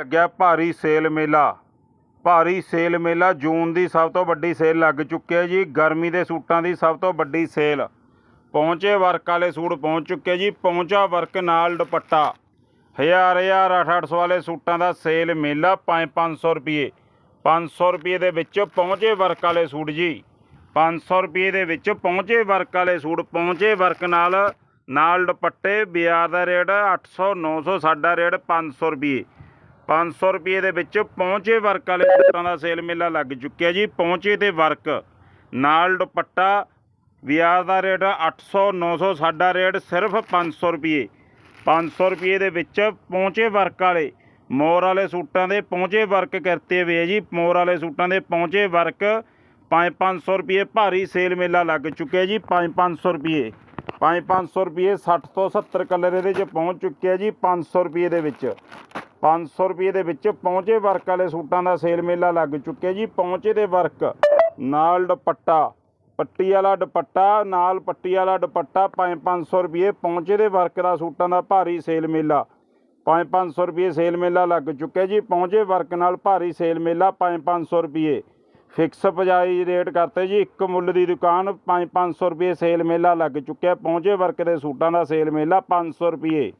ਲੱਗਿਆ ਭਾਰੀ ਸੇਲ ਮੇਲਾ। ਭਾਰੀ ਸੇਲ ਮੇਲਾ ਜੂਨ ਦੀ ਸਭ ਤੋਂ ਵੱਡੀ ਸੇਲ ਲੱਗ ਚੁੱਕੀ ਹੈ ਜੀ। ਗਰਮੀ ਦੇ ਸੂਟਾਂ ਦੀ ਸਭ ਤੋਂ ਵੱਡੀ ਸੇਲ। ਪਹੁੰਚੇ ਵਰਕ ਵਾਲੇ ਸੂਟ ਪਹੁੰਚ ਚੁੱਕੇ ਜੀ। ਪਹੁੰਚਾ ਵਰਕ ਨਾਲ ਦੁਪੱਟਾ। ਹਜ਼ਾਰ ਹਜ਼ਾਰ 800 ਵਾਲੇ ਸੂਟਾਂ ਦਾ ਸੇਲ ਮੇਲਾ 5-500 ਰੁਪਏ। 500 ਰੁਪਏ ਦੇ ਵਿੱਚ ਪਹੁੰਚੇ ਵਰਕ ਵਾਲੇ ਸੂਟ ਜੀ। 500 ਰੁਪਏ ਦੇ ਵਿੱਚ ਪਹੁੰਚੇ ਵਰਕ ਵਾਲੇ ਸੂਟ ਪਹੁੰਚੇ ਵਰਕ ਨਾਲ ਨਾਲ ਦੁਪੱਟੇ ਬਾਜ਼ਾਰ ਦਾ ਰੇਟ 800 900 ਸਾਡਾ ਰੇਟ 500 ਰੁਪਏ। 500 ਰੁਪਏ ਦੇ ਵਿੱਚ ਪਹੁੰਚੇ ਵਰਕ ਵਾਲੇ ਸੂਟਾਂ ਦਾ ਸੇਲ ਮੇਲਾ ਲੱਗ ਚੁੱਕਿਆ ਜੀ। ਪਹੁੰਚੇ ਤੇ ਵਰਕ। ਨਾਲ ਦੁਪੱਟਾ ਬਾਜ਼ਾਰ ਦਾ ਰੇਟ 800 900 ਸਾਡਾ ਰੇਟ ਸਿਰਫ 500 ਰੁਪਏ। 500 ਰੁਪਏ ਦੇ ਵਿੱਚ ਪਹੁੰਚੇ ਵਰਕ ਵਾਲੇ, ਮੋਰ ਵਾਲੇ ਸੂਟਾਂ ਦੇ ਪਹੁੰਚੇ ਵਰਕ ਕਰਤੇ ਹੋਏ ਜੀ। ਮੋਰ ਵਾਲੇ ਸੂਟਾਂ ਦੇ ਪਹੁੰਚੇ ਵਰਕ 5-500 ਰੁਪਏ ਭਾਰੀ ਸੇਲ ਮੇਲਾ ਲੱਗ ਚੁੱਕਿਆ ਜੀ 5-500 ਰੁਪਏ। 5-500 ਰੁਪਏ 60 ਤੋਂ 70 ਕਲਰ ਇਹਦੇ 'ਚ ਪਹੁੰਚ ਚੁੱਕਿਆ ਜੀ 500 ਰੁਪਏ ਦੇ ਵਿੱਚ। 500 ਰੁਪਏ ਦੇ ਵਿੱਚ ਪਹੁੰਚੇ ਵਰਕ ਵਾਲੇ ਸੂਟਾਂ ਦਾ ਸੇਲ ਮੇਲਾ ਲੱਗ ਚੁੱਕਿਆ ਜੀ, ਪਹੁੰਚੇ ਦੇ ਵਰਕ। ਨਾਲ ਦੁਪੱਟਾ, ਪੱਟੀ ਵਾਲਾ ਦੁਪੱਟਾ, ਨਾਲ ਪੱਟੀ ਵਾਲਾ ਦੁਪੱਟਾ 5-500 ਰੁਪਏ, ਪਹੁੰਚੇ ਦੇ ਵਰਕ ਦਾ ਸੂਟਾਂ ਦਾ ਭਾਰੀ ਸੇਲ ਮੇਲਾ। 5-500 ਰੁਪਏ ਸੇਲ ਮੇਲਾ ਲੱਗ ਚੁੱਕਿਆ ਜੀ, ਪਹੁੰਚੇ ਵਰਕ ਨਾਲ ਭਾਰੀ ਸੇਲ ਮੇਲਾ 5-500 ਰੁਪਏ। ਫਿਕਸ ਪਜਾਈ ਰੇਟ ਕਰਤੇ ਜੀ। ਇੱਕ ਮੁੱਲ ਦੀ ਦੁਕਾਨ 5-500 ਰੁਪਏ ਸੇਲ ਮੇਲਾ ਲੱਗ ਚੁੱਕਿਆ। ਪਹੁੰਚੇ ਵਰਕ ਦੇ ਸੂਟਾਂ ਦਾ ਸੇਲ ਮੇਲਾ 500 ਰੁਪਏ।